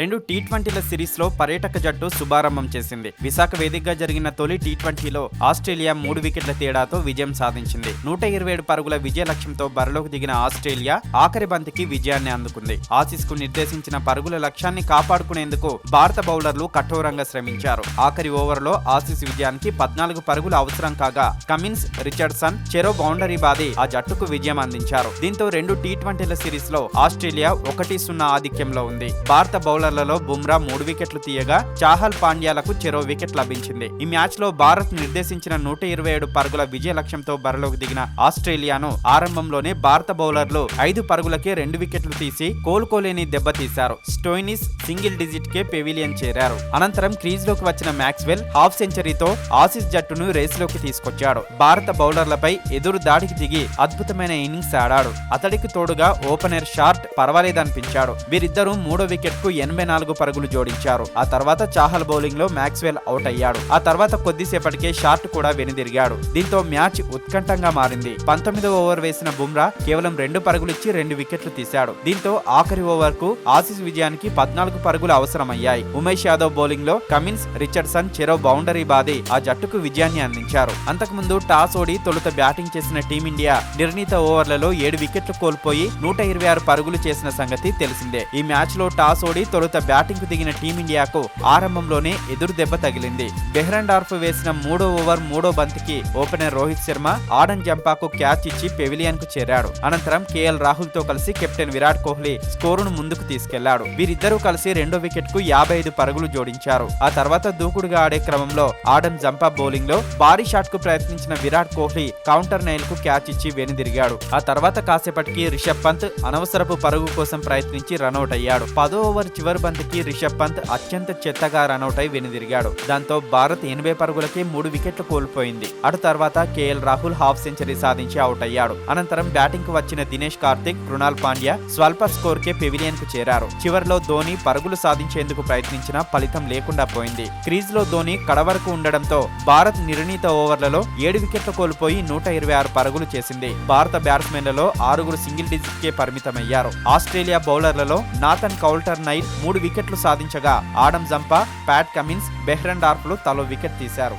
రెండు టీ ట్వంటీల సిరీస్లో పర్యాటక జట్టు శుభారంభం చేసింది. విశాఖ వేదికగా జరిగిన తొలి టీ ట్వంటీలో ఆస్ట్రేలియా మూడు వికెట్ల తేడాతో విజయం సాధించింది. నూట ఇరవై ఏడు పరుగుల విజయ లక్ష్యంతో బరిలోకి దిగిన ఆస్ట్రేలియా ఆఖరి బంతికి విజయాన్ని అందుకుంది. ఆసీస్కు నిర్దేశించిన పరుగుల లక్ష్యాన్ని కాపాడుకునేందుకు భారత బౌలర్లు కఠోరంగా శ్రమించారు. ఆఖరి ఓవర్లో ఆసీస్ విజయానికి పద్నాలుగు పరుగులు అవసరం కాగా కమిన్స్ రిచర్డ్సన్ చెరో బౌండరీ బాది ఆ జట్టుకు విజయం అందించారు. దీంతో రెండు టీ ట్వంటీల సిరీస్లో ఆస్ట్రేలియా ఒకటి సున్నా ఆధిక్యంలో ఉంది. భారత బౌలర్ ఓవర్లలో బుమ్రా మూడు వికెట్లు తీయగా చాహల్ పాండ్యాలకు చెరో వికెట్ లభించింది. ఈ మ్యాచ్లో భారత్ నిర్దేశించిన నూట ఇరవై ఏడు పరుగుల విజయ లక్ష్యంతో బరిలోకి దిగిన ఆస్ట్రేలియాను ఆరంభంలోనే భారత బౌలర్లు ఐదు పరుగులకే రెండు వికెట్లు తీసి కోలుకోలేని దెబ్బతీశారు స్టోయినిస్ సింగిల్ డిజిట్ కే పెవిలియన్ చేరారు. అనంతరం క్రీజ్లోకి వచ్చిన మ్యాక్స్వెల్ హాఫ్ సెంచరీతో ఆసిస్ జట్టును రేసులోకి తీసుకొచ్చాడు. భారత బౌలర్లపై ఎదురు దాడికి దిగి అద్భుతమైన ఇన్నింగ్స్ ఆడాడు. అతడికి తోడుగా ఓపెనర్ షార్ట్ పర్వాలేదనిపించాడు. వీరిద్దరూ మూడో వికెట్కు ఎనిమిది ఎనభై నాలుగు పరుగులు జోడించారు. ఆ తర్వాత చాహల్ బౌలింగ్లో మ్యాక్స్వెల్ అవుట్ అయ్యాడు. ఆ తర్వాత కొద్దిసేపటికే షార్ట్ కూడా వెనుదిరిగాడు. దీంతో మ్యాచ్ ఉత్కంఠంగా మారింది. పంతొమ్మిదవ ఓవర్ వేసిన బుమ్రా కేవలం రెండు పరుగులు ఇచ్చి రెండు వికెట్లు తీశాడు. దీంతో ఆఖరి ఓవర్కు ఆసీస్ విజయానికి పద్నాలుగు పరుగులు అవసరమయ్యాయి. ఉమేష్ యాదవ్ బౌలింగ్లో కమిన్స్ రిచర్డ్సన్ చెరో బౌండరీ బాది ఆ జట్టుకు విజయాన్ని అందించారు. అంతకుముందు టాస్ ఓడి తొలుత బ్యాటింగ్ చేసిన టీమిండియా నిర్ణీత ఓవర్లలో ఏడు వికెట్లు కోల్పోయి నూట ఇరవై ఆరు పరుగులు చేసిన సంగతి తెలిసిందే. ఈ మ్యాచ్లో టాస్ ఓడి తొలుత బ్యాటింగ్కు దిగిన టీమిండియాకు ఆరంభంలోనే ఎదురు దెబ్బ తగిలింది. బెహ్రండార్ఫ్ వేసిన మూడో ఓవర్ మూడో బంతికి ఓపెనర్ రోహిత్ శర్మ ఆడన్ జంపాకు క్యాచ్ ఇచ్చి పెవిలియన్కు చేరాడు. అనంతరం కేఎల్ రాహుల్తో కలిసి కెప్టెన్ విరాట్ కోహ్లీ స్కోరును ముందుకు తీసుకెళ్ళాడు. వీరిద్దరూ కలిసి రెండో వికెట్కు యాభై ఐదు పరుగులు జోడించారు. ఆ తర్వాత దూకుడుగా ఆడే క్రమంలో ఆడమ్ జంపా బౌలింగ్లో భారీ షాట్కు ప్రయత్నించిన విరాట్ కోహ్లీ కౌంటర్ నైల్కు క్యాచ్ ఇచ్చి వెనుదిరిగాడు. ఆ తర్వాత కాసేపటికి రిషబ్ పంత్ అనవసరపు పరుగు కోసం ప్రయత్నించి రనౌట్ అయ్యాడు. పదో ఓవర్ చివరి బంతికి రిషబ్ పంత్ అత్యంత చెత్తగా రనౌట్ అయి వెనుదిరిగాడు. దాంతో భారత్ ఎనభై పరుగులకే మూడు వికెట్లు కోల్పోయింది. అటు తర్వాత కేఎల్ రాహుల్ హాఫ్ సెంచరీ సాధించి అవుట్ అయ్యాడు. అనంతరం బ్యాటింగ్కు వచ్చిన దినేష్ కార్తిక్ కృణాల్ పాండ్యా స్వల్ప స్కోర్ కే పెవిలియన్కు చేరారు. చివరిలో ధోని పరుగులు సాధించేందుకు ప్రయత్నించినా ఫలితం లేకుండా పోయింది. క్రీజ్లో ధోని కడవరకు ఉండడంతో భారత్ నిర్ణీత ఓవర్లలో ఏడు వికెట్లు కోల్పోయి నూట ఇరవై ఆరు పరుగులు చేసింది. భారత బ్యాట్స్మెన్లలో ఆరుగురు సింగిల్ డిజిట్ కే పరిమితమయ్యారు. ఆస్ట్రేలియా బౌలర్లలో నాథన్ కౌల్టర్ నైట్ మూడు వికెట్లు సాధించగా ఆడమ్ జంపా ప్యాట్ కమిన్స్ బెహ్రన్ డార్ఫ్లు తలో వికెట్ తీశారు.